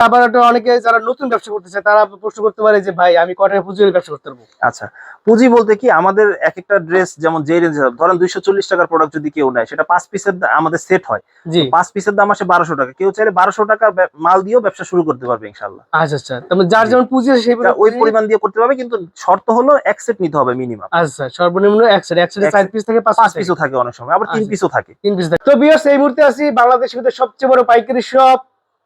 আবার অনেকে যারা নতুন ব্যবসা করতেছে তারা প্রশ্ন করতে পারে যে ভাই আমি পুঁজি ব্যবসা করতে পারব? আচ্ছা পুঁজি বলতে কি আমাদের এক একটা ড্রেস যেমন যে রেঞ্জে ধরেন দুইশো চল্লিশ টাকার প্রোডাক্ট যদি কেউ নেয় সেটা পাঁচ পিসের আমাদের সেট হয়। পাঁচ পিসের দাম আসে বারোশো টাকা। কেউ চাইলে বারোশো ব্যব- মাল দিয়েও ব্যবসা শুরু করতে পারবে ইনশাল্লাহ আচ্ছা আচ্ছা। তারপরে যার যেমন পুঁজি আছে সেই ওই পরিমাণ দিয়ে করতে পারবে কিন্তু শর্ত হলো এক সেট নিতে হবে মিনিমাম আচ্ছা সর্বনিম্ন এক সেট এক সেটে চার পিস থেকে পাঁচ পাঁচ পিস পিসও থাকে অনেক সময় আবার তিন আচ্ছা। পিসও থাকে। তিন পিস তো বিয়ার্স এই মুহূর্তে আছি বাংলাদেশের সবচেয়ে বড় পাইকারি শপ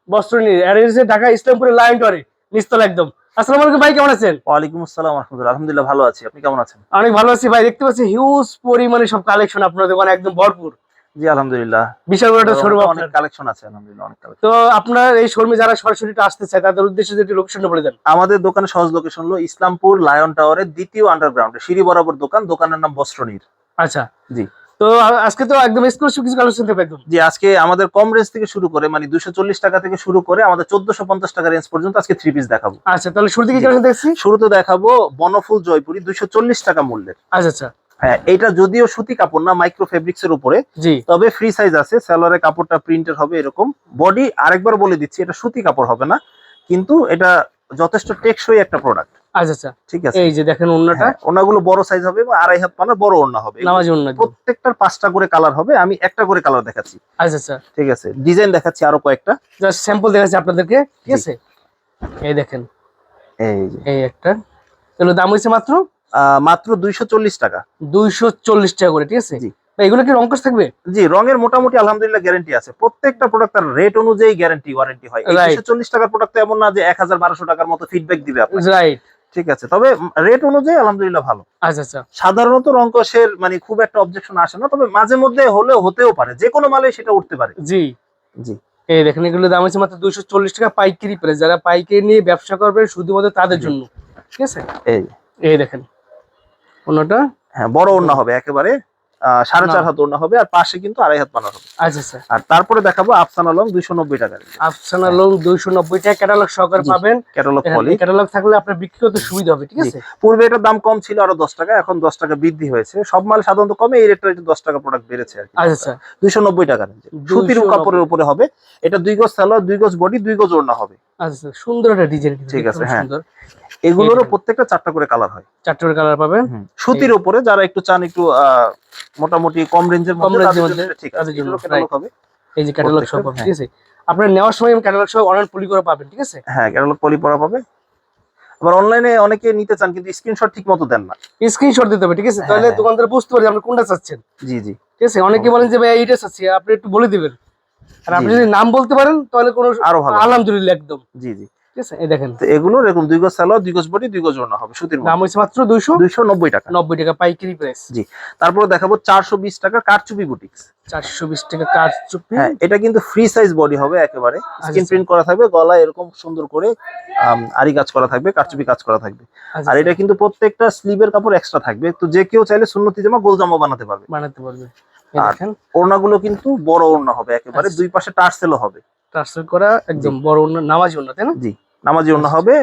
বস্ত্র নিয়ে। আর এই ঢাকা ইসলামপুরে লাইন টরে নিস্তলা একদম। আসসালামু আলাইকুম ভাই কেমন আছেন? ওয়ালাইকুম আসসালাম আলহামদুলিল্লাহ। ভালো আছি। আপনি কেমন আছেন? অনেক ভালো আছি ভাই দেখতে পাচ্ছি হিউজ পরিমাণে সব কালেকশন আপনার দোকানে একদম ভরপুর। জি আলহামদুলিল্লাহ। বিশাল বড় একটা শোরুম অনেক কালেকশন আছে আলহামদুলিল্লাহ অনেক collection। তো আপনার এই শোরুমে যারা সরাসরি আসতে চায় তাদের উদ্দেশ্যে যদি লোকেশনটা বলে দেন। আমাদের দোকানের সহজ লোকেশন হলো ইসলামপুর লায়ন টাওয়ারের দ্বিতীয় আন্ডারগ্রাউন্ডে সিঁড়ি বরাবর দোকান। দোকানের নাম বস্ত্রনীর। আচ্ছা। জি। তো আজকে তো একদম এক্সক্লুসিভ কিছু কালেকশন থাকবে একদম জি আজকে আমাদের কম রেঞ্জ থেকে শুরু করে মানে দুশো চল্লিশ টাকা থেকে শুরু করে আমাদের চোদ্দশো পঞ্চাশ টাকা রেঞ্জ পর্যন্ত আজকে থ্রি পিস দেখাবো। আচ্ছা তাহলে শুরু থেকে জি। কালেকশন দেখছি? শুরুতে দেখাবো বনফুল জয়পুরি দুইশো চল্লিশ টাকা মূল্যের। আচ্ছা আচ্ছা। হ্যাঁ এটা যদিও সুতি কাপড় না মাইক্রো ফেব্রিক্স এর উপরে জি। তবে ফ্রি সাইজ আছে সালোয়ারের কাপড়টা প্রিন্টের হবে এরকম। বডি আরেকবার বলে দিচ্ছি এটা সুতি কাপড় হবে না কিন্তু এটা যথেষ্ট টেকসই একটা প্রোডাক্ট আচ্ছা আচ্ছা। ঠিক আছে। এই যে দেখেন অন্যটা হ্যাঁ, ওনাগুলো বড় সাইজ হবে এবং আড়াই হাত পানা বড় ওড়না হবে। নামাজি প্রত্যেকটার পাঁচটা করে কালার হবে আমি একটা করে কালার দেখাচ্ছি। আচ্ছা আচ্ছা। ঠিক আছে ডিজাইন দেখাচ্ছি আরও কয়েকটা। জাস্ট স্যাম্পল দেখাচ্ছি আপনাদেরকে ঠিক আছে? এই দেখেন। এই যে। এই একটা। এগুলো দাম হয়েছে মাত্র? মাত্র দুইশো চল্লিশ টাকা। দুইশো চল্লিশ টাকা করে ঠিক আছে? জি। এগুলো কি রঙ্কশ থাকবে? জি রঙের মোটামুটি আলহামদুলিল্লাহ গ্যারান্টি আছে। প্রত্যেকটা প্রোডাক্ট তার রেট অনুযায়ী গ্যারান্টি ওয়ারেন্টি হয়। চল্লিশ টাকার প্রোডাক্ট এমন না যে এক হাজার বারোশো টাকার মতো ফিডব্যাক দিবে রাইট ঠিক আছে। তবে রেট অনুযায়ী আলহামদুলিল্লাহ ভালো। আচ্ছা আচ্ছা। সাধারণত রঙ্কসের মানে খুব একটা অবজেকশন আসে না তবে মাঝে মধ্যে হলেও হতেও পারে। যে কোনো মালে সেটা উঠতে পারে। জি। জি। এই দেখেন এগুলো দাম হচ্ছে মাত্র দুইশো চল্লিশ টাকা পাইকারি প্রাইস যারা পাইকারি নিয়ে ব্যবসা করবে শুধুমাত্র তাদের জন্য। ঠিক আছে? এই এই দেখেন অন্যটা হ্যাঁ বড় অন্য হবে একেবারে। সাড়ে চার। হাত ওড়না হবে আর পাশে কিন্তু আড়াই হাত বানানো হবে। আচ্ছা আচ্ছা। আর তারপরে দেখাবো আফসান আলম দুইশো নব্বই টাকার আফসানা লোন দুইশো নব্বই টাকা। ক্যাটালগ সহকারে পাবেন। ক্যাটালগ পলি। ক্যাটালগ থাকলে আপনার বিক্রি করতে সুবিধা হবে ঠিক আছে? পূর্বে এটার দাম কম ছিল আরও দশ টাকা এখন দশ টাকা বৃদ্ধি হয়েছে। সব মাল সাধারণত কমে এই রেটটা একটু দশ টাকা প্রোডাক্ট বেড়েছে আর আচ্ছা আচ্ছা। দুইশো নব্বই টাকা সুতির কাপড়ের উপরে হবে। এটা দুই গজ সালোয়ার দুই গজ বডি দুই গজ ওড়না হবে। আচ্ছা সুন্দর একটা ডিজাইন ঠিক আছে, হ্যাঁ। এগুলোরও প্রত্যেকটা চারটা করে কালার হয়। চারটে কালার পাবেন? সুতির উপরে যারা একটু চান একটু মোটামুটি কম রেঞ্জের কম তাদের মধ্যে ঠিক আছে। এগুলো catalog হবে। এই যে ক্যাটালগ সব ঠিক আছে? আপনার নেওয়ার সময় ক্যাটালগ সব অনলাইন পলি করে পাবেন ঠিক আছে? হ্যাঁ ক্যাটালগ পলি পাবে। আবার অনলাইনে অনেকে নিতে চান কিন্তু স্ক্রিনশট ঠিক মতো দেন না। স্ক্রিনশট দিতে হবে ঠিক আছে? হ্যাঁ, তাহলে হ্যাঁ। দোকানদার বুঝতে পারবে আপনি কোনটা চাচ্ছেন। জি জি। ঠিক আছে? অনেকে বলেন যে ভাই এইটা চাচ্ছি। আপনি একটু বলে দিবেন। আর আপনি যদি নাম বলতে পারেন তাহলে কোনো আরও ভালো আলহামদুলিল্লাহ একদম। জি জি। ঠিক আছে? এই দেখেন। এগুলো এরকম দুই গজ সালোয়ার দুই গজ বডি দুই গজ ওড়না হবে সুতির দাম হচ্ছে মাত্র দুইশো? দুইশো নব্বই টাকা। নব্বই টাকা পাইকারি প্রাইস তারপরে দেখাবো চারশো বিশ টাকা কারচুপি বুটিক্স চারশো বিশ টাকা কাজ চুপি হ্যাঁ এটা কিন্তু ফ্রি সাইজ বডি হবে একেবারে। স্ক্রিন আচ্ছা। প্রিন্ট করা থাকবে গলায় এরকম সুন্দর করে আরি কাজ করা থাকবে কারচুপি কাজ করা থাকবে। আচ্ছা, আর এটা কিন্তু প্রত্যেকটা স্লিভের কাপড় এক্সট্রা থাকবে। তো যে কেউ চাইলে সুন্নতি জামা গোল জামা বানাতে পারবে। বানাতে পারবে। আর ওড়নাগুলো কিন্তু বড় ওড়না হবে একেবারে আচ্ছা। দুই পাশে টার্সেলও হবে। ট্রান্সফার করা একদম বড় অন্য নামাজি অন্য তাই না? জি নামাজি ওড়না হবে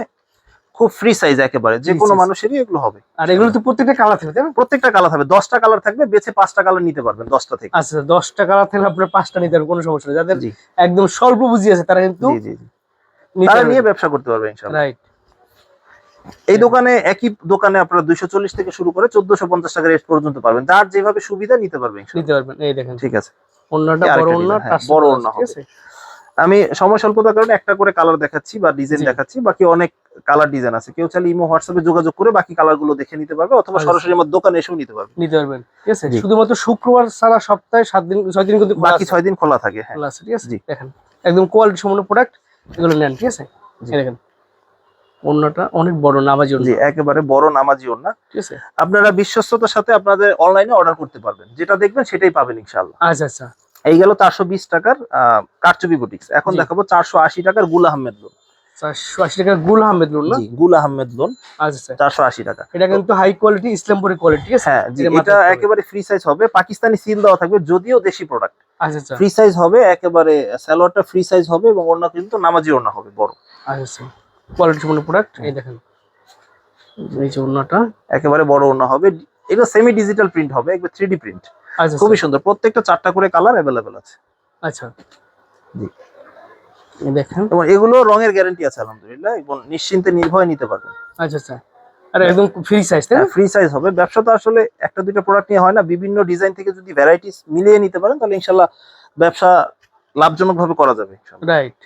খুব ফ্রি সাইজ একেবারে যে কোনো মানুষেরই এগুলো হবে। আর এগুলো তো প্রত্যেকটা কালার থাকবে তাই না? প্রত্যেকটা কালার থাকবে দশটা কালার থাকবে বেছে পাঁচটা কালার নিতে পারবেন দশটা থেকে। আচ্ছা দশটা কালার থাকলে আপনার পাঁচটা নিতে পারবেন কোনো সমস্যা নেই। যাদের একদম স্বল্প পুঁজি আছে তারা কিন্তু। তারা নিয়ে ব্যবসা করতে পারবে রাইট এই দোকানে একই দোকানে আপনারা দুইশো চল্লিশ থেকে শুরু করে চোদ্দশো পঞ্চাশ টাকা রেট পর্যন্ত পাবেন। যার যেভাবে সুবিধা নিতে পারবে ইনশাল্লাহ। নিতে পারবেন। এই দেখেন। ঠিক আছে। অন্যটা বড় অন্য হ্যাঁ, বড় ওড়না হবে। আমি সময় স্বল্পতার কারণে একটা করে কালার দেখাচ্ছি বা ডিজাইন দেখাচ্ছি বাকি অনেক কালার ডিজাইন আছে। কেউ চাইলে ইমো হোয়াটসঅ্যাপে যোগাযোগ করে বাকি কালারগুলো দেখে নিতে পারবে অথবা আচ্ছা। সরাসরি আমার দোকানে এসেও নিতে পারবে। নিতে পারবেন ঠিক আছে? শুধুমাত্র শুক্রবার সারা সপ্তাহে সাত দিন ছয় দিন কিন্তু বাকি। ছয় দিন খোলা থাকে হ্যাঁ। খোলা আছে ঠিক আছে? জি। দেখেন একদম কোয়ালিটি সম্পন্ন প্রোডাক্ট এগুলো নেন ঠিক আছে? দেখেন। অন্যটা অনেক বড় নামাজি অন্য জি একেবারে বড় নামাজি ওড়না। ঠিক আছে। আপনারা বিশ্বস্ততার সাথে আপনাদের অনলাইনে অর্ডার করতে পারবেন। যেটা দেখবেন সেটাই পাবেন আচ্ছা আচ্ছা। এই গেল চারশো বিশ টাকার আহ, কারচুপি বুটিক্স। এখন দেখাবো চারশো আশি টাকার গুল আহমেদ লোন। চারশো আশি টাকা গুল আহমেদ লোন না? গুল আহমেদ লোন। আচ্ছা চারশো আশি টাকা। এটা কিন্তু হাই কোয়ালিটি ইসলামপুরের কোয়ালিটি ঠিক আছে? হ্যাঁ এটা। একেবারে ফ্রি সাইজ হবে। পাকিস্তানি সিল দেওয়া থাকবে যদিও দেশি প্রোডাক্ট আচ্ছা ফ্রি সাইজ হবে একেবারে সালোয়ারটা ফ্রি সাইজ হবে এবং ওড়না কিন্তু নামাজি ওড়না হবে বড়। আচ্ছা। কোয়ালিটি সম্পন্ন প্রোডাক্ট এই দেখেন। এই যে অন্যটা একেবারে বড় ওড়না হবে। এটা সেমি ডিজিটাল প্রিন্ট হবে একবার থ্রি প্রিন্ট আচ্ছা খুবই সুন্দর। প্রত্যেকটা চারটা করে কালার অ্যাভেলেবেল আছে। আচ্ছা। জি। দেখেন। এবং এগুলো রঙের গ্যারান্টি আছে আলহামদুলিল্লাহ। এবং নিশ্চিন্তে নির্ভয়ে নিতে পারবেন। আচ্ছা আচ্ছা। আর একদম ফ্রি সাইজ তাই ফ্রি সাইজ হবে। ব্যবসা তো আসলে একটা দুইটা প্রোডাক্ট নিয়ে হয় না। বিভিন্ন ডিজাইন থেকে যদি ভ্যারাইটিস মিলিয়ে নিতে পারেন তাহলে ইনশাল্লাহ ব্যবসা লাভজনক ভাবে করা যাবে রাইট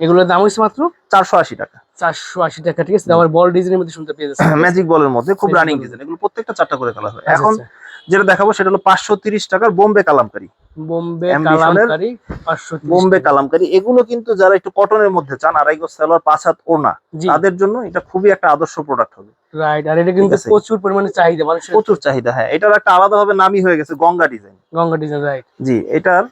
এগুলোর দাম হচ্ছে মাত্র চারশো আশি টাকা। চারশো আশি টাকা ঠিক আছে? আবার বল ডিজাইনের মধ্যে শুনতে পেয়ে যাচ্ছে ম্যাজিক বলের মধ্যে খুব রানিং ডিজাইন এগুলো প্রত্যেকটা চারটা করে কালার হয়। আচ্ছা, এখন আচ্ছা। যেটা দেখাবো সেটা হলো পাঁচশো তিরিশ টাকার বোম্বে কালামকারি। বোম্বে কালামকারি পাঁচশো বোম্বে কালামকারি। এগুলো কিন্তু যারা একটু কটনের মধ্যে চান আড়াই গজ সালোয়ার পাঁচ হাত ওড়না তাদের জন্য এটা খুবই একটা আদর্শ প্রোডাক্ট হবে। রাইট আর এটা কিন্তু প্রচুর পরিমাণে চাহিদা মানুষের। প্রচুর চাহিদা হ্যাঁ। এটার একটা আলাদাভাবে নামই হয়ে গেছে Ganga design Ganga design right ji এটার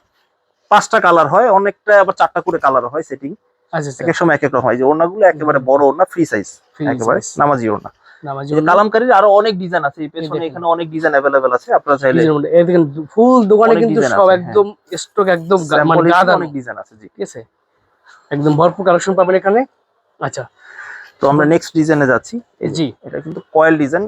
পাঁচটা কালার হয় অনেকটা আবার চারটা করে কালার হয় সেটিং এক এক সময় এক এক রকম হয় যে ওড়নাগুলো একেবারে বড় ওড়না ফ্রি সাইজ একেবারে নামাজি ওড়না। কালামকারীর আরও অনেক ডিজাইন আছে। এই পেছনে এখানে অনেক ডিজাইন অ্যাভেলেবেল আছে। আপনারা চাইলে দেখেন ফুল দোকানে কিন্তু সব হ্যাঁ। একদম স্টক একদম মানে অনেক ডিজাইন আছে জি। ঠিক আছে? একদম ভরপুর কালেকশন পাবেন এখানে। আচ্ছা। তো আমরা নেক্সট ডিজাইনে যাচ্ছি। জি। এটা কিন্তু কয়েল ডিজাইন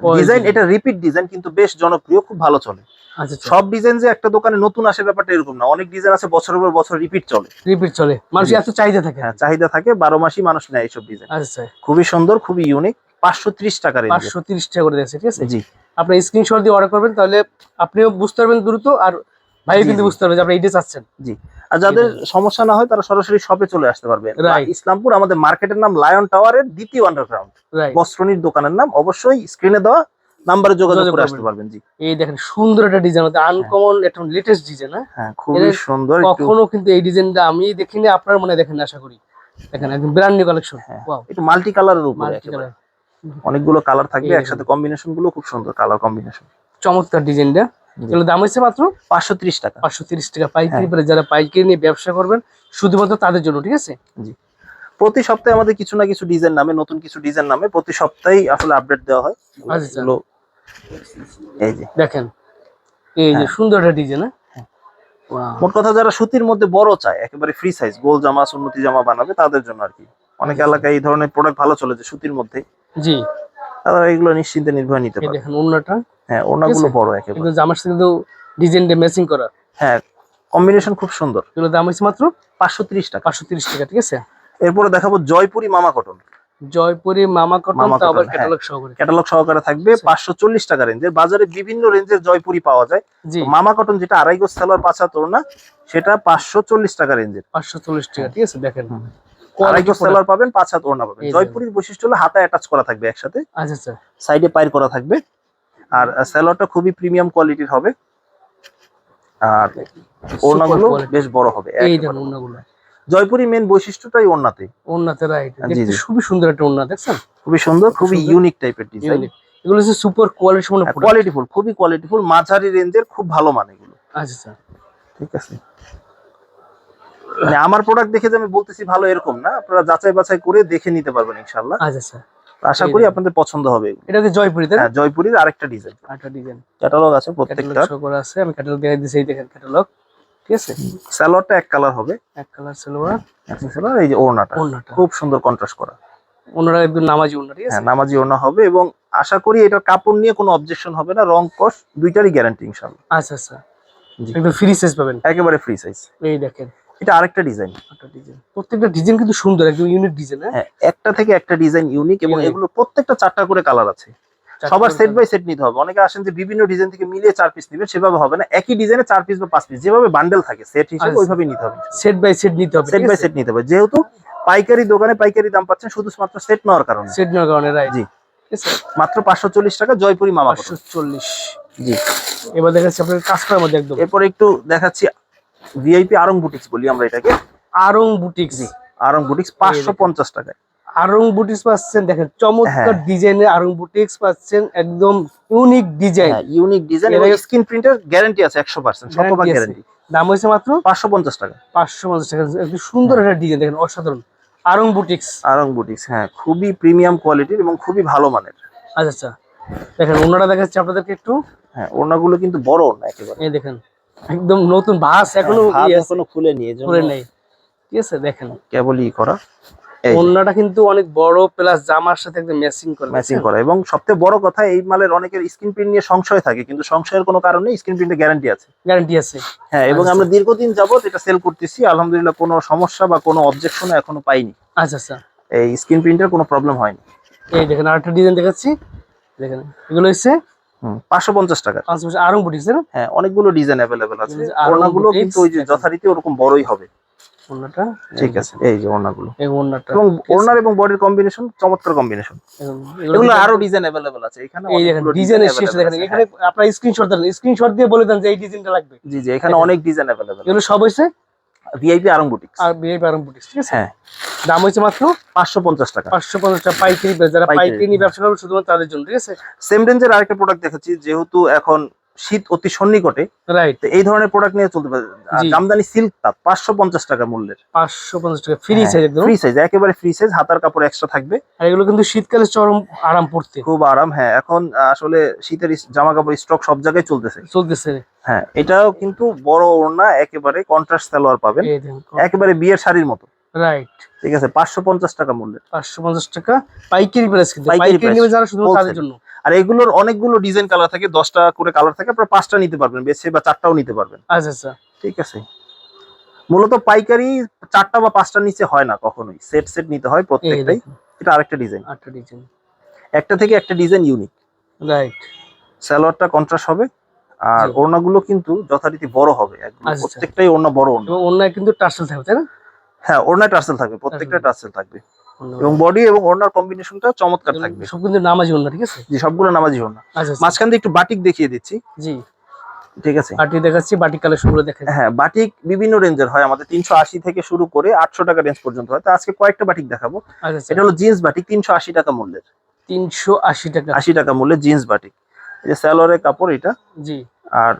ডিজাইন এটা রিপিট ডিজাইন কিন্তু বেশ জনপ্রিয় খুব ভালো চলে। আচ্ছা আচ্ছা। সব ডিজাইন যে একটা দোকানে নতুন আসে ব্যাপারটা এরকম না। অনেক ডিজাইন আছে বছরের পর বছর রিপিট চলে। রিপিট চলে। মানুষ এত চাহিদা থাকে। হ্যাঁ চাহিদা থাকে বারো মাসই মানুষ নেয় এইসব ডিজাইন আচ্ছা খুবই সুন্দর খুবই ইউনিক পাঁচশো ত্রিশ টাকা পাঁচশো ত্রিশ টাকা করে দিয়েছে ঠিক আছে? জি। আপনি স্ক্রিনশট দিয়ে অর্ডার করবেন তাহলে আপনিও বুঝতে পারবেন দ্রুত আর ভাই কিন্তু বুঝতে পারবে যে আপনি এইটা চাচ্ছেন। জি। আর যাদের সমস্যা না হয় তারা সরাসরি শপে চলে আসতে পারবে। ইসলামপুর আমাদের মার্কেটের নাম লায়ন টাওয়ারের দ্বিতীয় আন্ডারগ্রাউন্ড বস্ত্রনীর দোকানের নাম অবশ্যই স্ক্রিনে দেওয়া নাম্বারে যোগাযোগ করে আসতে পারবেন জি। এই দেখেন সুন্দর একটা ডিজাইন হতে আনকমন একটা লেটেস্ট ডিজাইন হ্যাঁ? হ্যাঁ খুবই সুন্দর একটু কখনো কিন্তু এই ডিজাইনটা আমি দেখিনি আপনার মনে দেখেন আশা করি। দেখেন একদম ব্র্যান্ড নিউ কালেকশন হ্যাঁ। ওয়াও একটু মাল্টি কালারের উপরে মাল্টি কালার অনেকগুলো কালার থাকবে একসাথে কম্বিনেশনগুলো খুব সুন্দর কালার কম্বিনেশন চমৎকার ডিজাইনটা। এগুলো দাম হচ্ছে মাত্র পাঁচশো ত্রিশ টাকা। পাঁচশো তিরিশ টাকা পাইকারি। পরে যারা পাইকারি নিয়ে ব্যবসা করবেন শুধুমাত্র তাদের জন্য ঠিক আছে? প্রতি সপ্তাহে আমাদের কিছু না কিছু ডিজাইন নামে নতুন কিছু ডিজাইন নামে প্রতি সপ্তাহেই আসলে আপডেট দেওয়া হয়। আচ্ছা। এই যে। দেখেন এই যে হ্যাঁ। সুন্দর একটা ডিজাইন হ্যাঁ? মোট কথা যারা সুতির মধ্যে বড় চায় একেবারে ফ্রি সাইজ গোল জামা সুন্নতি জামা বানাবে তাদের জন্য আর কি। অনেক আচ্ছা। এলাকায় এই ধরনের প্রোডাক্ট ভালো চলে যে সুতির মধ্যে। জি। তারা এগুলো নিশ্চিন্তে নির্ভয় নিতে পারে। দেখেন হ্যাঁ ওনাগুলো বড় একেবারে। কিন্তু জামার সাথে কিন্তু ডিজাইনটা ম্যাচিং করা। হ্যাঁ কম্বিনেশন খুব সুন্দর। এগুলো দাম হচ্ছে মাত্র পাঁচশো ত্রিশ টাকা। পাঁচশো তিরিশ টাকা ঠিক আছে? এরপরে দেখাবো জয়পুরি মামা কটন জয়পুরি মামা কটন আবার। ক্যাটালগ সহকারে। ক্যাটালগ সহকারে থাকবে আচ্ছা। পাঁচশো চল্লিশ টাকা রেঞ্জের। বাজারে বিভিন্ন রেঞ্জের জয়পুরি পাওয়া যায়। মামা কটন যেটা আড়াই গোজ সালোয়ার পাঁচা তোড়না সেটা পাঁচশো চল্লিশ টাকা রেঞ্জের। পাঁচশো চল্লিশ টাকা ঠিক আছে? দেখেন। হুম। আড়াই Quality গোজ product। সালোয়ার পাবেন পাঁচ হাত ওড়না পাবেন। জয়পুরির বৈশিষ্ট্য হলো হাতে অ্যাটাচ করা থাকবে একসাথে। আচ্ছা আচ্ছা। সাইডে পায়ের করা থাকবে। আর সালোয়ারটা খুবই প্রিমিয়াম কোয়ালিটির হবে। আর ওড়নাগুলো বেশ বড় হবে এই। ওড়নাগুলো। জয়পুরি মেন বৈশিষ্ট্যটাই ওড়নাতে। ওড়নাতে রাইট দেখতে খুবই সুন্দর একটা ওড়না দেখছেন? খুবই সুন্দর খুবই ইউনিক টাইপের ডিজাইন এগুলো হচ্ছে সুপার কোয়ালিটি কোয়ালিটিফুল খুবই কোয়ালিটিফুল মাঝারি রেঞ্জের খুব ভালো মান এগুলো। আচ্ছা আচ্ছা। ঠিক আছে? আমার প্রোডাক্ট দেখে যে আমি বলতেছি ভালো এরকম না আপনারা যাচাই বাছাই করে দেখে নিতে পারবেন ইনশাল্লাহ আচ্ছা আচ্ছা। আশা করি আপনাদের পছন্দ হবে। এটা হচ্ছে জয়পুরিতে হ্যাঁ জয়পুরির আরেকটা ডিজাইন আরেকটা ডিজাইন ক্যাটালগ আছে প্রত্যেকটা। শো করা আছে আমি ক্যাটালগ দেখাই দিচ্ছি এই দেখেন ক্যাটালগ ঠিক আছে? সালোয়ারটা এক কালার হবে। এক কালার সালোয়ার একটা সালোয়ার এই যে ওড়নাটা। ওড়নাটা। খুব সুন্দর কন্ট্রাস্ট করা। ওনারা একদম নামাজি ওড়না ঠিক আছে? হ্যাঁ নামাজি ওড়না হবে এবং আশা করি এটার কাপড় নিয়ে কোনো অবজেকশন হবে না রং কস দুইটারই গ্যারান্টি ইনশাল্লাহ আচ্ছা আচ্ছা। একদম ফ্রি সাইজ পাবেন। একেবারে ফ্রি সাইজ এই দেখেন। এটা আরেকটা ডিজাইন। ডিজাইন। প্রত্যেকটা ডিজাইন কিন্তু সুন্দর একদম ইউনিক ডিজাইন হ্যাঁ? হ্যাঁ একটা থেকে একটা ডিজাইন ইউনিক এবং এগুলো প্রত্যেকটা চারটা করে কালার আছে। সবার সেট বাই সেট নিতে হবে। অনেকে আসেন যে বিভিন্ন ডিজাইন থেকে মিলিয়ে চার পিস নেবেন সেভাবে হবে না। একই ডিজাইনে চার পিস বা পাঁচ পিস যেভাবে বান্ডেল থাকে সেট হিসেবে আচ্ছা। ওইভাবে নিতে হবে। সেট বাই সেট নিতে হবে সেট বাই সেট নিতে হবে। যেহেতু পাইকারি দোকানে পাইকারি দাম পাচ্ছেন শুধুমাত্র সেট নেওয়ার কারণে। সেট নেওয়ার কারণে রাইট জি। মাত্র পাঁচশো চল্লিশ টাকা জয়পুরি মামা পাঁচশো চল্লিশ। জি। এবার দেখাচ্ছি আপনার কাজ করার মধ্যে একদম। এরপর একটু দেখাচ্ছি ভিআইপি আরং বুটিক্স বলি আমরা এটাকে। আরং বুটিক্স জি। আরং বুটিক্স পাঁচশো পঞ্চাশ টাকায়। আরং বুটিক্স পাচ্ছেন দেখেন চমৎকার হ্যাঁ। ডিজাইনের আরং বুটিক্স পাচ্ছেন একদম ইউনিক ডিজাইন ইউনিক ডিজাইন এর এবং স্ক্রিন প্রিন্টের গ্যারান্টি আছে একশো পার্সেন্ট শতভাগ গ্যারান্টি দাম হয়েছে মাত্র পাঁচশো পঞ্চাশ টাকা। পাঁচশো পঞ্চাশ টাকা। একটু সুন্দর একটা ডিজাইন দেখেন অসাধারণ। আরং বুটিক্স আরং বুটিক্স হ্যাঁ খুবই প্রিমিয়াম কোয়ালিটির এবং খুবই ভালো মানের। আচ্ছা আচ্ছা। দেখেন ওনারা দেখাচ্ছে আপনাদেরকে একটু। হ্যাঁ ওড়নাগুলো কিন্তু বড় না একেবারে। এই দেখেন একদম নতুন বাস এখনও হ্যাঁ, আছে, এখনও খুলে নিয়ে খুলে নেই। ঠিক আছে দেখেন। কেবলই করা। ওন্নাটা কিন্তু অনেক বড় প্লাস জামার সাথে একদম ম্যাচিং করে ম্যাচিং করা। এবং সবথেকে বড় কথা এই মালের অনেকের স্ক্রিন প্রিন্ট নিয়ে সংশয় থাকে কিন্তু সংশয়ের কোনো কারণে স্ক্রিন প্রিন্টের গ্যারান্টি আছে। গ্যারান্টি আছে। হ্যাঁ এবং আচ্ছা। আমরা দীর্ঘদিন যাবত এটা সেল করতেছি আলহামদুলিল্লাহ কোনো সমস্যা বা কোনো অবজেকশন এখনও পাইনি। আচ্ছা আচ্ছা। এই স্ক্রিন প্রিন্টের কোনো প্রবলেম হয়নি। এই দেখেন আরেকটা ডিজাইন দেখাচ্ছি। দেখেন এগুলো হচ্ছে পাঁচশো পঞ্চাশ টাকা আরং বুটিক্স হ্যাঁ অনেকগুলো ডিজাইন অ্যাভেলেবেল আছে। ওড়নাগুলো কিন্তু ওই যে যথারীতি ওরকম বড়ই হবে। ওন্নাটা ঠিক আছে এই যে ওড়নাগুলো। এই ওন্নাটা এবং ওড়নার এবং বডির কম্বিনেশন চমৎকার কম্বিনেশন এগুলো আরও ডিজাইন অ্যাভেলেবেল আছে। এখানে এই দেখেন ডিজাইনের শেষ দেখেন। এখানে আপনার স্ক্রিনশট দেন। স্ক্রিনশট দিয়ে বলে দেন যে এই ডিজাইনটা লাগবে। জি জি এখানে অনেক ডিজাইন অ্যাভেলেবেল এগুলো সব হয়েছে? ভিআইপি আরং বুটিক্স আর বিয়ে আরং ঠিক আছে? হ্যাঁ। দাম হয়েছে মাত্র পাঁচশো পঞ্চাশ টাকা। পাঁচশো পঞ্চাশ টাকা পাইকারি যারা পাইকারি, নিয়ে হ্যাঁ। ব্যবসা করবে শুধুমাত্র তাদের জন্য ঠিক আছে? সেম রেঞ্জের আরেকটা প্রোডাক্ট দেখাচ্ছি যেহেতু এখন শীত অতি সন্নিকটে রাইট এই ধরনের প্রোডাক্ট নিয়ে চলতে পারে। জামদানি সিল্ক তাপ পাঁচশো পঞ্চাশ টাকা মূল্যের। পাঁচশো পঞ্চাশ টাকা ফ্রি সাইজ একদম। ফ্রি সাইজ একেবারে ফ্রি সাইজ হাতার কাপড় এক্সট্রা থাকবে। আর এগুলো কিন্তু শীতকালে চরম আরাম পড়তে। খুব আরাম হ্যাঁ এখন আসলে শীতের জামা কাপড় স্টক সব জায়গায় চলতেছে। চলতেছে। হ্যাঁ এটাও কিন্তু বড় ওড়না একেবারে কন্ট্রাস্ট সালোয়ার পাবেন। একেবারে বিয়ের শাড়ির মতো। রাইট ঠিক আছে পাঁচশো পঞ্চাশ টাকা মূল্যের। পাঁচশো পঞ্চাশ টাকা। পাইকারি প্রাইস কিন্তু পাইকারি পাইকারি price, নেবে যারা শুধু তাদের জন্য। আর এগুলোর অনেকগুলো ডিজাইন কালার থাকে দশটা করে কালার থাকে আপনার পাঁচটা নিতে পারবেন বেছে বা চারটাও নিতে পারবেন। আচ্ছা আচ্ছা। ঠিক আছে। মূলত পাইকারি চারটা বা পাঁচটা নিচে হয় না কখনোই। সেট সেট নিতে হয় প্রত্যেকটাই। এটা আরেকটা ডিজাইন একটা থেকে একটা ডিজাইন ইউনিক রাইট সালোয়ারটা কন্ট্রাস্ট হবে। আর জি। ওড়নাগুলো কিন্তু যথারীতি বড় হবে আচ্ছা। প্রত্যেকটাই ওড়না বড় ওড়না। এবং অন্য কিন্তু টার্সেল থাকবে তাই না? হ্যাঁ ওড়না টার্সেল থাকবে প্রত্যেকটা টার্সেল। থাকবে। এবং বডি। এবং ওড়নার কম্বিনেশনটা চমৎকার থাকবে। সব কিন্তু নামাজি অন্য ঠিক আছে? যে সবগুলো নামাজি ওড়না। আচ্ছা আচ্ছা। মাঝখান দিয়ে একটু বাটিক দেখিয়ে দিচ্ছি। জি। ঠিক আছে? বাটি দেখাচ্ছি বাটি কালেকশনগুলো দেখেন। হ্যাঁ বাটিক বিভিন্ন রেঞ্জের হয়। আমাদের তিনশো আশি থেকে শুরু করে আটশো টাকা রেঞ্জ পর্যন্ত হয়। তো আজকে কয়েকটা বাটিক দেখাবো। এটা হলো জিন্স বাটিক তিনশো আশি টাকা মূল্যের। তিনশো আশি টাকা। আশি টাকা মূল্যের জিন্স বাটিক। এই যে স্যালোয়ারের কাপড় এটা জি। আর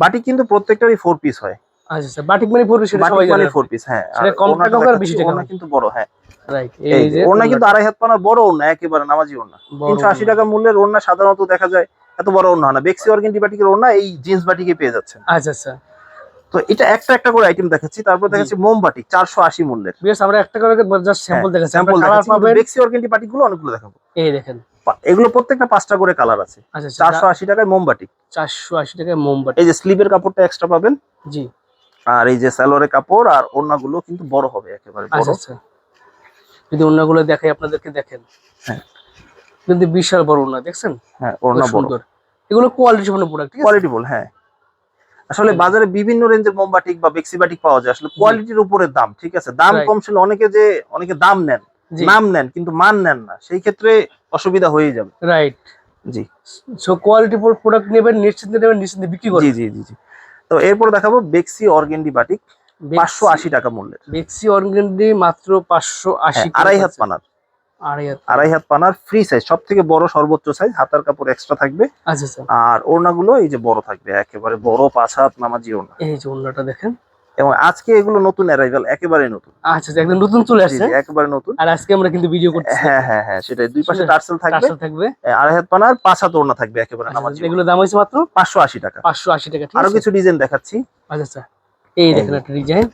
বাটিক কিন্তু প্রত্যেকটারই ফোর পিস হয়। আচ্ছা আচ্ছা বাটিক মানে সবাই বাটিক মানে ফোর পিস হ্যাঁ আর সেটা কম টাকা আর বেশি টাকা। কিন্তু বড় হ্যাঁ। রাইট এই যে ওড়না কিন্তু আড়াই হাত পানার বড় ওড়না একেবারে নামাজি ওড়না। বড় তিনশো আশি ওড়না। টাকা মূল্যের ওড়না সাধারণত দেখা যায় এত বড় ওড়না হয় না। বেক্সি অর্গেন্টি বাটিকের ওড়না এই জিন্স বাটিকে পেয়ে যাচ্ছে আচ্ছা আচ্ছা। তো এটা একটা একটা করে আইটেম দেখাচ্ছি তারপর দেখাচ্ছি মোমবাটি চারশো আশি মূল্যের। বেশ আমরা একটা করে জাস্ট স্যাম্পল দেখাচ্ছি। স্যাম্পল পাবেন বেক্সি অর্গেন্টি বাটিকগুলো অনেকগুলো দেখাবো। এই দেখেন। এগুলো প্রত্যেকটা পাঁচটা করে কালার আছে। আচ্ছা আচ্ছা চারশো আশি টাকায় মোমবাটি চারশো আশি টাকায় মোমবাটি এই যে স্লিভের কাপড়টা এক্সট্রা পাবেন জি। আর এই যে স্যালোয়ারের কাপড় আর ওড়নাগুলো কিন্তু বড় হবে একেবারে বড়। আচ্ছা যদি অন্যগুলো দেখাই আপনাদেরকে দেখেন। হ্যাঁ। কিন্তু বিশাল বড় ওনা দেখছেন? হ্যাঁ ওড়না সুন্দর। এগুলো কোয়ালিটি সম্পন্ন প্রোডাক্ট কোয়ালিটি বল হ্যাঁ। আসলে বাজারে বিভিন্ন রেঞ্জের মোমবাটিক বা বেক্সি বাটিক পাওয়া যায়। আসলে কোয়ালিটির উপরে দাম ঠিক আছে? দাম. কম ছিল অনেকে যে অনেকে দাম নেন। নাম নেন কিন্তু মান নেন না। সেই ক্ষেত্রে অসুবিধা হয়ে যাবে। রাইট জি। সো কোয়ালিটি প্রোডাক্ট নেবেন নিশ্চিন্তে নেবেন নিশ্চিন্তে বিক্রি করবেন। জি জি জি তো এরপর দেখাবো বেক্সি অর্গেন্ডি বাটিক পাঁচশো আশি টাকা মূল্যের। বেক্সি অর্গেন্ডি মাত্র পাঁচশো আশি হ্যাঁ, আড়াই হাত পানার। আড়াই হাত আড়াই হাত পানার ফ্রি সাইজ সব থেকে বড় সর্বোচ্চ সাইজ হাতার কাপড় এক্সট্রা থাকবে। আচ্ছা আচ্ছা। আর ওড়নাগুলো এই যে বড় থাকবে একেবারে বড় পাঁচ হাত নামাজি ওড়না। এই যে ওড়নাটা দেখেন। এবং আজকে এগুলো নতুন অ্যারাইভাল একেবারে নতুন। আচ্ছা একদম নতুন চলে আসছে? একেবারে নতুন। আর আজকে আমরা কিন্তু ভিডিও করতেছি। হ্যাঁ হ্যাঁ হ্যাঁ সেটাই। দুই পাশে টার্সেল থাকবে। থাকবে। আড়াই হাত পানার পাঁচ হাত ওড়না থাকবে একেবারে আচ্ছা, এগুলো দাম হয়েছে মাত্র? পাঁচশো আশি টাকা। পাঁচশো আশি টাকা আরও কিছু ডিজাইন দেখাচ্ছি। আচ্ছা আচ্ছা। এই দেখেন একটা ডিজাইন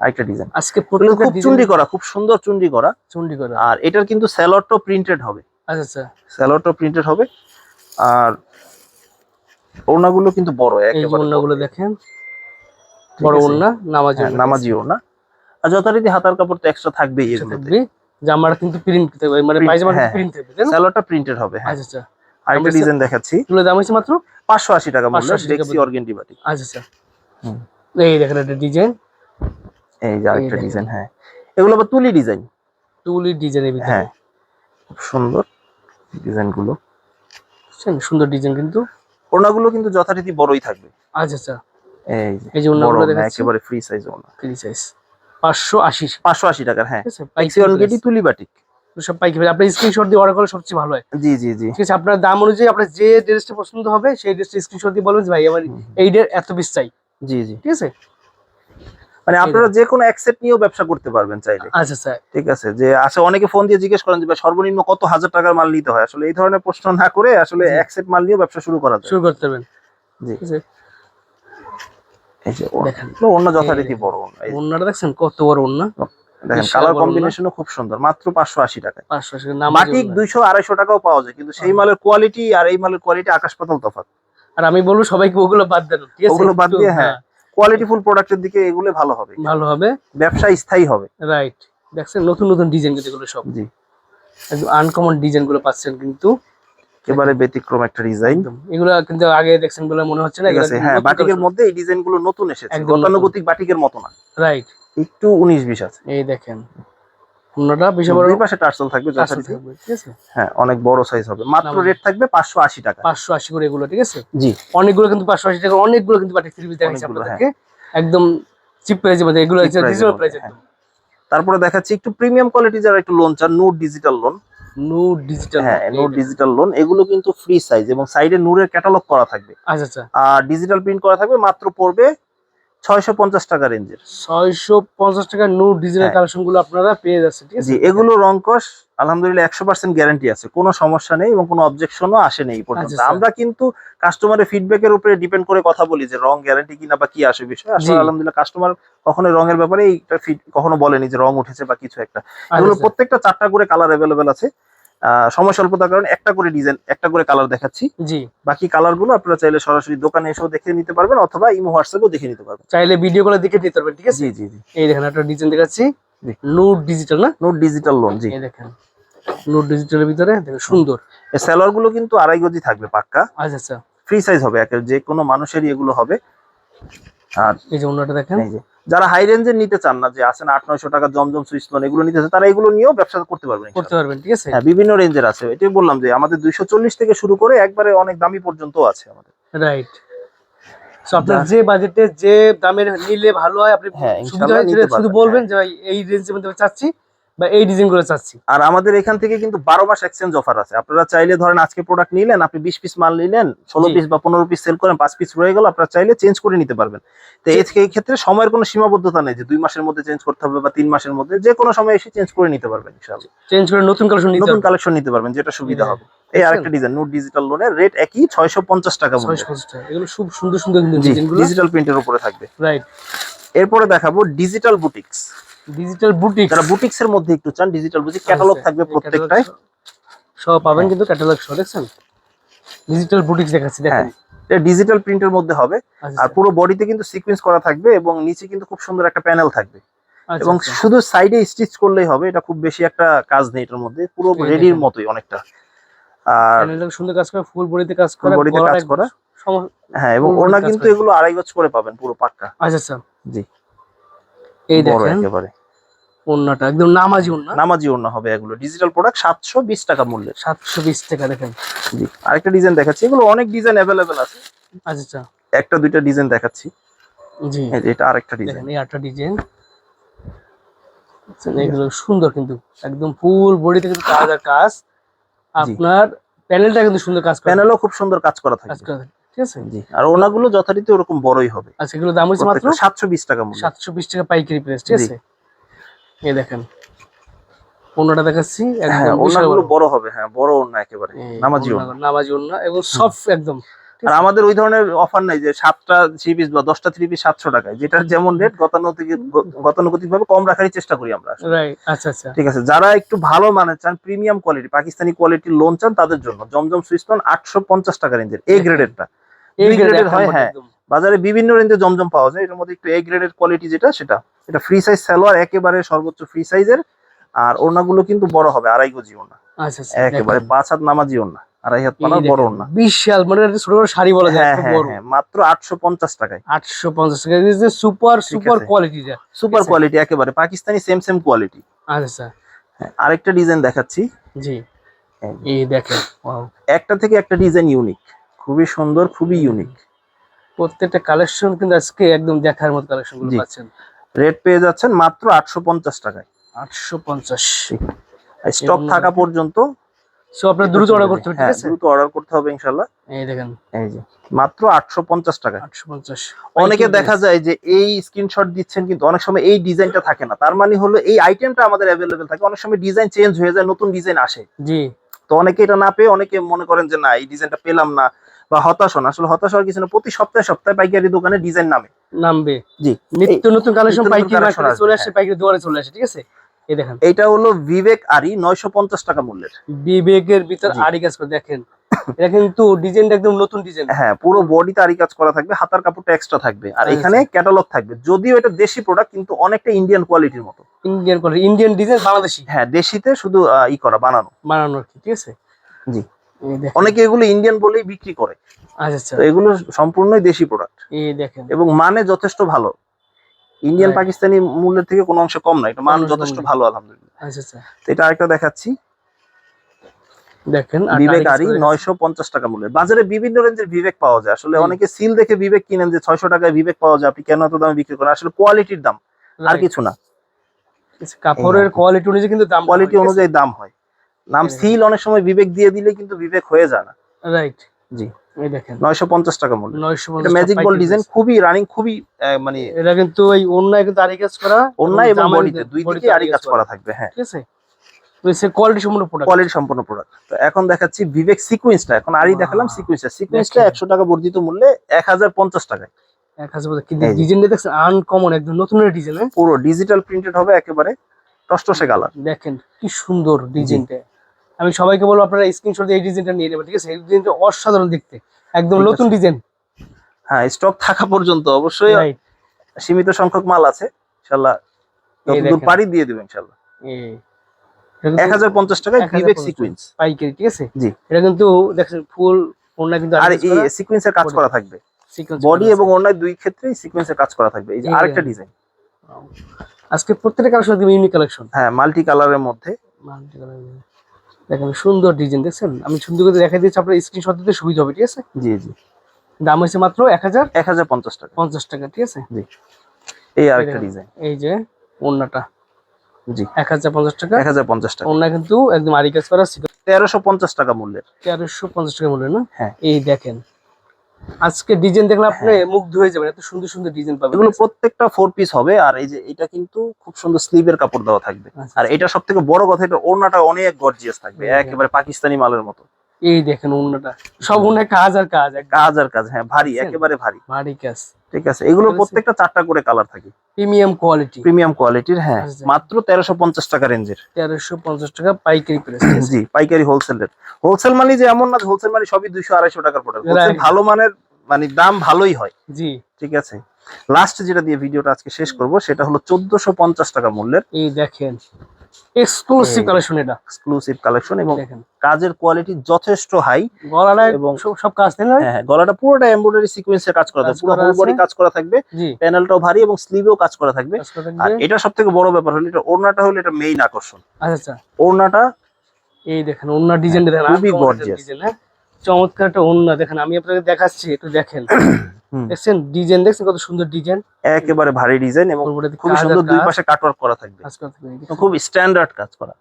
আরেকটা ডিজাইন আজকে খুব চুন্ডি করা খুব সুন্দর চুন্ডি করা। চুন্ডি করা। আর এটার কিন্তু স্যালোয়ারটাও প্রিন্টেড হবে। আচ্ছা আচ্ছা। স্যালোয়ারটাও প্রিন্টেড হবে। আর ওড়নাগুলো কিন্তু বড় একেবারে ওড়নাগুলো দেখেন। বড় ওড়না নামাজি হ্যাঁ, নামাজি ওড়না। আর যথারীতি হাতার কাপড় তো এক্সট্রা থাকবেই আচ্ছা, জামাটা কিন্তু প্রিন্ট থাকবে মানে পায়জামা হ্যাঁ, প্রিন্ট থাকবে তাই প্রিন্টেড হবে হ্যাঁ। আচ্ছা আচ্ছা। আরেকটা ডিজাইন দেখাচ্ছি। এগুলো দাম হয়েছে মাত্র? পাঁচশো আশি টাকা মূল্য ডেক্সি অর্গেন্ডি বাটি আচ্ছা আচ্ছা। এই দেখেন একটা ডিজাইন এই যে আরেকটা ডিজাইন হ্যাঁ। এগুলো আবার তুলি ডিজাইন টুলি ডিজাইনের ভিতরে। হ্যাঁ। খুব সুন্দর ডিজাইনগুলো বুঝছেন? সুন্দর ডিজাইন কিন্তু। ওড়নাগুলো কিন্তু যথারীতি বড়ই থাকবে। আচ্ছা আচ্ছা। এই যে এই যে বড় দেখাচ্ছি। একেবারে ফ্রি সাইজ ওড়না ফ্রি সাইজ পাঁচশো আশি পাঁচশো আশি টাকার হ্যাঁ। ঠিক আছে ডেক্সি পাইকারি অর্গেন্ডি তুলি বাটিক। সব পাইকারি। আপনার স্ক্রিনশট দিয়ে অর্ডার করলে সবচেয়ে ভালো হয়। জি জি জি। ঠিক আছে আপনার দাম অনুযায়ী আপনার যে ড্রেসটা পছন্দ হবে সেই ড্রেসটা স্ক্রিনশট দিয়ে বলবেন ভাই আমার এই ডের এত পিস চাই। জি জি। ঠিক আছে? মানে আপনারা যে। কোনো অ্যাকসেপ্ট নিয়েও ব্যবসা করতে পারবেন চাইলে। আচ্ছা আচ্ছা ঠিক আছে যে আসলে অনেকে ফোন দিয়ে জিজ্ঞেস করেন যে সর্বনিম্ন কত হাজার টাকার মাল নিতে হয়? আসলে এই ধরনের প্রশ্ন না করে আসলে মাল নিয়েও ব্যবসা শুরু করা যায়। শুরু করতে পারবেন। জি। এই যে দেখেন। অন্য যথারীতি বড় ওড়নাটা দেখছেন কত বড় ওড়না? দেখেন বিশাল কালার কম্বিনেশনও খুব সুন্দর মাত্র পাঁচশো আশি বাটিক দুইশো আড়াইশো টাকাও পাওয়া যায় কিন্তু সেই হ্যাঁ। মালের কোয়ালিটি আর এই মালের কোয়ালিটি আকাশ পাতাল তফাৎ। আর আমি বলব সবাইকে ওগুলো বাদ দেন ঠিক আছে? ওগুলো বাদ দিয়ে, হ্যাঁ। কোয়ালিটিফুল প্রোডাক্টের দিকে এগুলো ভালো হবে। ভালো হবে। ব্যবসা স্থায়ী হবে। রাইট দেখছেন নতুন নতুন ডিজাইন কিন্তু এগুলো সব। জি। একদম আনকমন ডিজাইনগুলো পাচ্ছেন কিন্তু। এবারে ব্যতিক্রম একটা ডিজাইন এগুলো কিন্তু আগে দেখছেন বলে মনে হচ্ছে না ঠিক আছে হ্যাঁ বাটিকের মধ্যে এই ডিজাইনগুলো নতুন এসেছে। গতানুগতিক বাটিকের মতো না। রাইট একটু উনিশ বিশ আছে। এই দেখেন বেশি বড় পাশে টার্সেল থাকবে ঠিক আছে? হ্যাঁ অনেক বড় সাইজ হবে। মাত্র রেট থাকবে পাঁচশো আশি টাকা। পাঁচশো আশি করে এগুলো ঠিক আছে? জি। অনেকগুলো কিন্তু পাঁচশো আশি টাকা অনেকগুলো কিন্তু বাটিক থ্রি পিস দেখাচ্ছি আপনাদেরকে। একদম চিপ প্রাইসের মধ্যে এগুলো হচ্ছে রিজনেবল প্রাইস হ্যাঁ। একদম তারপরে দেখাচ্ছি একটু প্রিমিয়াম কোয়ালিটি যারা একটু লোন চান Noor digital loan no digital হ্যাঁ নূর ডিজিটাল লোন এগুলো কিন্তু ফ্রি সাইজ এবং সাইডে নূরের ক্যাটালগ করা থাকবে। আচ্ছা আচ্ছা। আর ডিজিটাল প্রিন্ট করা থাকবে মাত্র পড়বে ছয়শো পঞ্চাশ টাকা রেঞ্জের। ছয়শো পঞ্চাশ টাকা নো হ্যাঁ। কালেকশনগুলো আপনারা পেয়ে যাচ্ছেন ঠিক আছে? জি এগুলো রংকশ আলহামদুলিল্লাহ একশো পার্সেন্ট গ্যারান্টি আছে কোনো সমস্যা নেই এবং কোনো অবজেকশনও আসেনি এই পর্যন্ত। আচ্ছা, আমরা কিন্তু কাস্টমারের ফিডব্যাকের উপরে ডিপেন্ড করে কথা বলি যে রং গ্যারান্টি কিনা বা কি আসে বিষয়। আসলে আলহামদুলিল্লাহ কাস্টমার কখনো রঙের ব্যাপারে এইটা কখনো বলেনি যে রং উঠেছে বা কিছু একটা। আচ্ছা, এগুলো। প্রত্যেকটা চারটা করে কালার অ্যাভেলেবেল আছে। সময় স্বল্পতার কারণে একটা করে ডিজাইন একটা করে কালার দেখাচ্ছি। জি। বাকি কালারগুলো আপনারা চাইলে সরাসরি দোকানে এসেও দেখে নিতে পারবেন অথবা ইমো হোয়াটসঅ্যাপেও দেখে নিতে পারবেন। চাইলে ভিডিও কলে দেখে নিতে পারবেন ঠিক আছে? জি জি জি। এই দেখেন একটা ডিজাইন দেখাচ্ছি। নোট ডিজিটাল না? নোট ডিজিটাল লোন জি। এই দেখেন নোট ডিজিটালের ভিতরে দেখেন সুন্দর। এই সালোয়ারগুলো কিন্তু আড়াই গজি থাকবে পাক্কা। আচ্ছা আচ্ছা। ফ্রি সাইজ হবে একের যে কোনো মানুষেরই এগুলো হবে। আর এই যে অন্যটা দেখেন। এই যে। যারা হাই রেঞ্জের নিতে চান না যে আছেন আট নয়শো টাকা জমজম সুইচ লোন এগুলো নিতে চান তারা এগুলো নিয়েও ব্যবসা করতে পারবেন করতে পারবেন ঠিক আছে? হ্যাঁ বিভিন্ন রেঞ্জের আছে। এটাই বললাম যে আমাদের দুইশো চল্লিশ থেকে শুরু করে একবারে অনেক দামি পর্যন্ত আছে আমাদের। রাইট আপনার যে বাজেটে যে দামের নিলে ভালো হয় আপনি হ্যাঁ, ইনশাআল্লাহ হয় শুধু বলবেন যে ভাই এই রেঞ্জের মধ্যে চাচ্ছি বা এই ডিজাইনগুলো চাচ্ছি। আর আমাদের এখান থেকে কিন্তু বারো মাস এক্সচেঞ্জ অফার আছে। আপনারা চাইলে ধরেন আজকে প্রোডাক্ট নিলেন আপনি বিশ পিস মাল নিলেন ষোলো পিস বা পনেরো পিস সেল করেন পাঁচ পিস রয়ে গেল আপনারা চাইলে চেঞ্জ করে নিতে পারবেন। তো এই ক্ষেত্রে সময়ের কোনো সীমাবদ্ধতা নেই যে দুই মাসের মধ্যে চেঞ্জ করতে হবে বা তিন মাসের মধ্যে যে কোনো সময় এসে চেঞ্জ করে নিতে পারবেন ইনশাআল্লাহ। চেঞ্জ করে নতুন কালেকশন নতুন কালেকশন নিতে পারবেন যেটা সুবিধা। হবে। এই আরেকটা ডিজাইন নোট ডিজিটাল লোনের রেট একই ছয়শো পঞ্চাশ টাকা ছয়শো এগুলো খুব সুন্দর সুন্দর ডিজিটাল প্রিন্টের উপরে থাকবে। রাইট এরপরে দেখাবো ডিজিটাল বুটিক্স ডিজিটাল বুটিক যারা বুটিক্স এর মধ্যে একটু চান ডিজিটাল বুটিক ক্যাটালগ থাকবে প্রত্যেকটাই সব পাবেন কিন্তু ক্যাটালগ সহ দেখছেন? ডিজিটাল বুটিক্স দেখাচ্ছি দেখেন। হ্যাঁ এটা ডিজিটাল প্রিন্টের মধ্যে হবে। আচ্ছা, আর পুরো বডিতে কিন্তু সিকোয়েন্স করা থাকবে এবং নিচে কিন্তু খুব সুন্দর একটা প্যানেল থাকবে। আচ্ছা, এবং আচ্ছা। শুধু সাইডে স্টিচ করলেই হবে এটা খুব বেশি একটা কাজ নেই এটার মধ্যে। পুরো রেডির। মতোই অনেকটা। আর সুন্দর কাজ করে ফুল বডিতে কাজ করে body তে গলাটা কাজ করা। হ্যাঁ এবং ওনা কিন্তু এগুলো আড়াই গজ করে পাবেন পুরো পাক্কা আচ্ছা আচ্ছা। জি। এই দেখেন। একেবারে। ওন্নাটা একদম নামাজি ওন্না নামাজি ওড়না হবে এগুলো। ডিজিটাল প্রোডাক্ট সাতশো বিশ টাকা মূল্যের। সাতশো বিশ টাকা দেখেন। জি। আরেকটা ডিজাইন দেখাচ্ছি। এগুলো অনেক ডিজাইন অ্যাভেলেবেল আছে। আচ্ছা। আচ্ছা একটা দুইটা ডিজাইন দেখাচ্ছি। জি। এটা আরেকটা ডিজাইন এই আটটা ডিজাইন এগুলো সুন্দর কিন্তু। একদম ফুল বডিতে কিন্তু কাজ। আর কাজ আপনার প্যানেলটা কিন্তু সুন্দর কাজ করে। প্যানেলও খুব সুন্দর কাজ করা কাজ থাকবে করে ঠিক আছে? জি। আর ওনাগুলো যথারীতি ওরকম বড়ই হবে। আচ্ছা এগুলো দাম হচ্ছে মাত্র? সাতশো বিশ টাকা মূল্য সাতশো বিশ টাকা পাইকারি প্রাইস ঠিক আছে? এই দেখেন। দেখাচ্ছি হ্যাঁ ওনাগুলো বড়। হবে হ্যাঁ বড় ওনা একেবারে নামাজি ওনা নামাজি এবং সফট একদম। আর আমাদের ওই ধরনের অফার নাই যে সাতটা থ্রি পিস বা দশটা থ্রি পিস সাতশো টাকায় যেটার যেমন রেট গতানুগতিক গতানুগতিক ভাবে কম রাখারই চেষ্টা করি আমরা আচ্ছা আচ্ছা। ঠিক আছে যারা একটু ভালো মানের চান প্রিমিয়াম কোয়ালিটি পাকিস্তানি কোয়ালিটির লোন চান তাদের জন্য জমজম সুইচ লোন আটশো পঞ্চাশ টাকা রেঞ্জের এ গ্রেডেরটা এর এক হয়, হ্যাঁ। বাজারে বিভিন্ন রেঞ্জে জমজম পাওয়া যায় এটার মধ্যে একটু এ গ্রেডের কোয়ালিটি যেটা সেটা। এটা ফ্রি সাইজ সালোয়ার একেবারে সর্বোচ্চ ফ্রি সাইজের আর ওড়নাগুলো কিন্তু বড় হবে আড়াই গজি ওড়না। আচ্ছা আচ্ছা একেবারে পাঁচ হাত নামাজি ওড়না আড়াই হাত পানার বড় ওড়না। বিশাল মানে ছোট শাড়ি বলা যায় হ্যাঁ হ্যাঁ হ্যাঁ মাত্র আটশো পঞ্চাশ টাকায়। আটশো পঞ্চাশ টাকা super super quality super quality একেবারে। পাকিস্তানি সেম সেম কোয়ালিটি আচ্ছা আরেকটা ডিজাইন দেখাচ্ছি। জি। এই দেখেন একটা থেকে একটা ডিজাইন ইউনিক খুবই সুন্দর খুবই ইউনিক প্রত্যেকটা কালেকশন কিন্তু আজকে একদম দেখার মতো কালেকশনগুলো পাচ্ছেন। রেট পেয়ে যাচ্ছেন মাত্র আটশো পঞ্চাশ টাকায়। আটশো পঞ্চাশ। স্টক থাকা পর্যন্ত সো আপনার দ্রুত অর্ডার করতে হবে ঠিক হ্যাঁ আছে? দ্রুত অর্ডার করতে হবে ইনশাল্লাহ এই দেখেন। এই যে মাত্র আটশো পঞ্চাশ টাকায়। অনেকে দেখা যায় যে এই স্ক্রিনশট দিচ্ছেন কিন্তু অনেক সময় এই ডিজাইনটা থাকে না। তার মানে হলো এই আইটেমটা আমাদের থাকে। অনেক সময় ডিজাইন চেঞ্জ হয়ে যায় নতুন ডিজাইন আসে। জি। তো অনেকে এটা না পেয়ে অনেকে মনে করেন যে না এই ডিজাইনটা পেলাম না। বা হতাশ হন। আসলে হতাশ হওয়ার কিছু না প্রতি সপ্তাহে সপ্তাহে পাইকারি দোকানে ডিজাইন নামে। নামবে। জি। নিত্য নতুন কালেকশন পাইকারি চলে আসে হ্যাঁ। পাইকারি দোকানে চলে আসে ঠিক আছে? এই দেখেন। এটা হলো বিবেক আরি নয়শো পঞ্চাশ টাকা মূল্যের। বিবেকের ভিতর। আড়ি কাজ করে দেখেন। এটা কিন্তু ডিজাইনটা একদম নতুন ডিজাইন। হ্যাঁ পুরো বডিতে আরি কাজ করা থাকবে হাতার কাপড়টা এক্সট্রা থাকবে। আর আচ্ছা। এখানে ক্যাটালগ থাকবে। যদিও এটা দেশি প্রোডাক্ট কিন্তু অনেকটা ইন্ডিয়ান কোয়ালিটির মতো। ইন্ডিয়ান করে ইন্ডিয়ান ডিজাইন বাংলাদেশি। হ্যাঁ দেশিতে শুধু ই করা বানানো। বানানো ঠিক আছে? জি। অনেকে এগুলো ইন্ডিয়ান বলেই বিক্রি করে। আচ্ছা আচ্ছা। তো এগুলো সম্পূর্ণই দেশি প্রোডাক্ট দেখেন। এবং মানে যথেষ্ট ভালো। ইন্ডিয়ান পাকিস্তানি মূল্যের থেকে কোনো অংশ কম না এটা মান যথেষ্ট ভালো আলহামদুলিল্লাহ। আচ্ছা আচ্ছা। এটা আরেকটা দেখাচ্ছি। দেখেন আর বিবেক আড়ি আরি নয়শো পঞ্চাশ টাকা মূল্যের। বাজারে বিভিন্ন রেঞ্জের বিবেক পাওয়া যায়। আসলে অনেকে সিল দেখে বিবেক কিনেন যে ছয়শো টাকায় বিবেক পাওয়া যায় আপনি কেন এত দামে বিক্রি করেন? আসলে কোয়ালিটির দাম আর কিছু না। কাপড়ের কোয়ালিটি অনুযায়ী কিন্তু দাম কোয়ালিটি অনুযায়ী দাম হয়। নাম সিল অনেক সময় বিবেক দিয়ে দিলে কিন্তু বিবেক হয়ে যায় না। রাইট জি। দেখেন। নয়শো পঞ্চাশ টাকা মূল্য। এটা ম্যাজিক বল ডিজাইন খুবই রানিং খুবই মানে এটা কিন্তু এই কিন্তু কাজ করা অন্যায় এবং বডিতে দুই body দিকে তে আরি কাজ করা থাকবে হ্যাঁ। ঠিক আছে? কোয়ালিটি সম্পূর্ণ প্রোডাক্ট কোয়ালিটি প্রোডাক্ট তো এখন দেখাচ্ছি বিবেক সিকুয়েন্সটা এখন আরি Wow. দেখালাম সিকুয়েন্সটা সিকুয়েন্সটা। একশো টাকা বর্ধিত মূল্যে এক হাজার পঞ্চাশ টাকায়। এক হাজার বছর কিন্তু ডিজাইনটা দেখছেন? আনকমন একদম নতুন ডিজাইন হ্যাঁ? পুরো ডিজিটাল প্রিন্টেড হবে একেবারে টসটসে কালার দেখেন কি সুন্দর ডিজাইনটা আমি সবাইকে বলব আপনারা স্ক্রিনশট দিয়ে এই ডিজাইনটা নিয়ে নেবেন ঠিক আছে? এই ডিজাইনটা অসাধারণ দেখতে একদম নতুন ডিজাইন হ্যাঁ স্টক থাকা পর্যন্ত অবশ্যই সীমিত সংখ্যক মাল আছে ইনশাল্লাহ যতদূর পারি দিয়ে দেবো ইনশাল্লাহ এক হাজার পঞ্চাশ টাকায় 1050 বিবেক সিকুয়েন্স পাইকারি ঠিক আছে? জি। এটা কিন্তু দেখছেন ফুল ওড়না কিন্তু আর এই সিকুয়েন্সের কাজ করা থাকবে। বডি এবং। অন্যায় দুই ক্ষেত্রেই সিকুয়েন্সের কাজ করা থাকবে। এই যে আরেকটা ডিজাইন আজকে প্রত্যেকটা কালেকশন ইউনিক কালেকশন হ্যাঁ মাল্টি কালারের মধ্যে। দেখেন সুন্দর ডিজাইন দেখছেন? আমি সুন্দর করে দেখাই দিচ্ছি আপনার স্ক্রিনশট দিতে সুবিধা হবে ঠিক আছে? জি জি। দাম হয়েছে মাত্র এক হাজার এক হাজার পঞ্চাশ টাকা। পঞ্চাশ টাকা ঠিক আছে? জি। এই আরেকটা। ডিজাইন এই যে ওড়নাটা। জি। এক হাজার পঞ্চাশ টাকা? এক হাজার পঞ্চাশ টাকা। ওড়না কিন্তু একদম আরি কাজ করা তেরোশো পঞ্চাশ টাকা মূল্যের। তেরোশো পঞ্চাশ টাকা মূল্যের না? হ্যাঁ। এই দেখেন আজকে ডিজাইন দেখলে আপনি মুগ্ধ হয়ে যাবেন এত সুন্দর সুন্দর ডিজাইন পাবেন। এগুলো প্রত্যেকটা ফোর পিস হবে আর এই যে এটা কিন্তু খুব সুন্দর স্লিভের কাপড় দেওয়া থাকবে। আচ্ছা, আর এটা সব থেকে বড় কথা এটা ওড়নাটা অনেক গর্জিয়াস থাকবে একেবারে পাকিস্তানি মালের মতো। এই দেখেন ওড়নাটা সব ওড়নায় কাজ আর কাজ কাজ আর কাজ হ্যাঁ ভারী একেবারে ভারী। ভারী কাজ। ঠিক আছে এগুলো প্রত্যেকটা চারটা করে কালার থাকে। Premium quality. প্রিমিয়াম কোয়ালিটির হ্যাঁ। মাত্র তেরোশো পঞ্চাশ টাকা রেঞ্জের। তেরোশো পঞ্চাশ টাকা পাইকারি প্রাইস জি পাইকারি হোলসেল রেট হোলসেল মানে যে এমন না হোলসেল মানে সবই দুইশো আড়াইশো টাকার প্রোডাক্ট ভালো মানের মানে দাম ভালোই হয়। জি। ঠিক আছে? লাস্ট যেটা দিয়ে ভিডিওটা আজকে শেষ করব সেটা হলো চোদ্দশো পঞ্চাশ টাকা মূল্যের এই দেখেন। এক্সক্লুসিভ। কালেকশন এটা। এক্সক্লুসিভ কালেকশন এবং দেখেন। কাজের কোয়ালিটি যথেষ্ট হাই গলাটা এবং- সব কাজ তাই না হ্যাঁ হ্যাঁ, গলাটা পুরোটা এমব্রয়ডারি সিকোয়েন্সে কাজ করা থাকবে পুরো হোল বডি কাজ করা থাকবে প্যানেলটাও ভারী এবং স্লিভেও কাজ করা থাকবে। আর এটা সব থেকে বড় ব্যাপার হলো এটা ওড়নাটা হলো এটা মেইন আকর্ষণ। আচ্ছা আচ্ছা। ওড়নাটা এই দেখেন ওন্না ডিজাইনটা দেখেন খুবই হ্যাঁ? চমৎকার একটা ওন্না দেখেন আমি আপনাকে দেখাচ্ছি একটু দেখেন। দেখছেন? ডিজাইন দেখছেন কত সুন্দর ডিজাইন? একেবারে ভারী ডিজাইন এবং খুব সুন্দর দুই পাশে কাটওয়ার্ক করা থাকবে। খুব স্ট্যান্ডার্ড কাজ করা।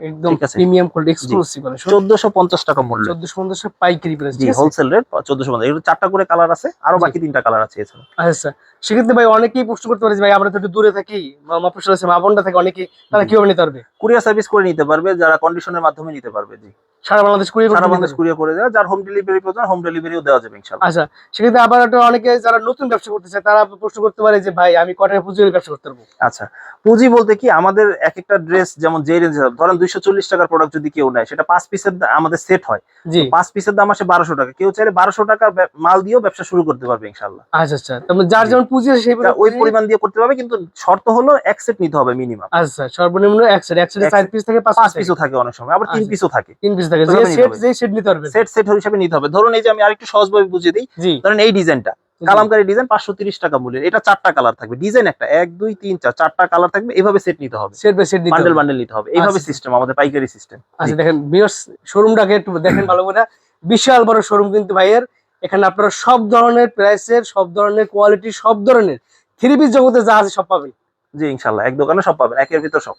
একদম প্রিমিয়াম কোয়ালিটি এক্সক্লুসিভ কালেকশন চোদ্দশো পঞ্চাশ টাকা মূল্য 1450 পাইকারি প্রাইস জি হোলসেল রেট চোদ্দশো পঞ্চাশ। এগুলো চারটা করে কালার আছে আরও বাকি তিনটা কালার আছে এছাড়া। আচ্ছা সেক্ষেত্রে ভাই অনেকেই প্রশ্ন করতে পারে ভাই আমরা তো একটু দূরে থাকি মাপুর আছে মাপনটা থাকে অনেকে তারা কীভাবে নিতে পারবে? কুরিয়ার সার্ভিস করে নিতে পারবে যারা কন্ডিশনের মাধ্যমে নিতে পারবে জি। সারা বাংলাদেশ কুড়িয়ে সারা বাংলাদেশ কুরিয়ার করে দেওয়া যার হোম ডেলিভারি প্রয়োজন হোম ডেলিভারিও দেওয়া যাবে আচ্ছা সেক্ষেত্রে আবার অনেকে যারা নতুন ব্যবসা করতে চায় তারা প্রশ্ন করতে পারে যে ভাই আমি কটাকা পুঁজি ব্যবসা করতে পারব? আচ্ছা পুঁজি বলতে কি আমাদের এক একটা ড্রেস যেমন যে রেঞ্জ ধরেন চল্লিশ টাকার প্রোডাক্ট যদি কেউ নেয় সেটা পাঁচ পিসের আমাদের সেট হয়। পাঁচ পিসের দাম আসে বারোশো টাকা। কেউ চাইলে বারোশো ব্যব- মাল দিয়েও ব্যবসা শুরু করতে পারবে ইনশাল্লাহ আচ্ছা আচ্ছা। যার যেমন পুঁজি সেই ওই পরিমাণ দিয়ে করতে পারবে কিন্তু শর্ত হলো এক সেট নিতে হবে মিনিমাম আচ্ছা সর্বনিম্ন এক সেট এক সেটে চার পিস থেকে পাঁচ পাঁচ পিস পিসও থাকে অনেক সময় আবার তিন আচ্ছা। পিসও থাকে। তিন পিস থাকে। সেট হবে। সেট নিতে পারবে। সেট সেট হিসাবে নিতে হবে। ধরুন এই যে আমি আরেকটু সহজভাবে বুঝিয়ে দিই। ধরেন এই ডিজাইনটা কালামকারী ডিজাইন পাঁচশো তিরিশ টাকা মূল্যের। এটা চারটা কালার থাকবে। ডিজাইন একটা এক দুই তিন চার চারটা কালার থাকবে। এইভাবে সেট নিতে হবে। Set by set bundle bundle নিতে হবে। এইভাবে আচ্ছা। সিস্টেম আমাদের পাইকারি সিস্টেম আচ্ছা দেখেন বিয়ার্স শোরুমটাকে একটু দেখেন ভালো করে। বিশাল বড় শোরুম কিন্তু ভাইয়ের। এখানে আপনারা সব ধরনের প্রাইসের সব ধরনের কোয়ালিটি সব ধরনের। থ্রি পিস জগতে যা আছে সব পাবেন। জি ইনশাল্লাহ। এক দোকানে সব পাবেন। একের ভিতর সব।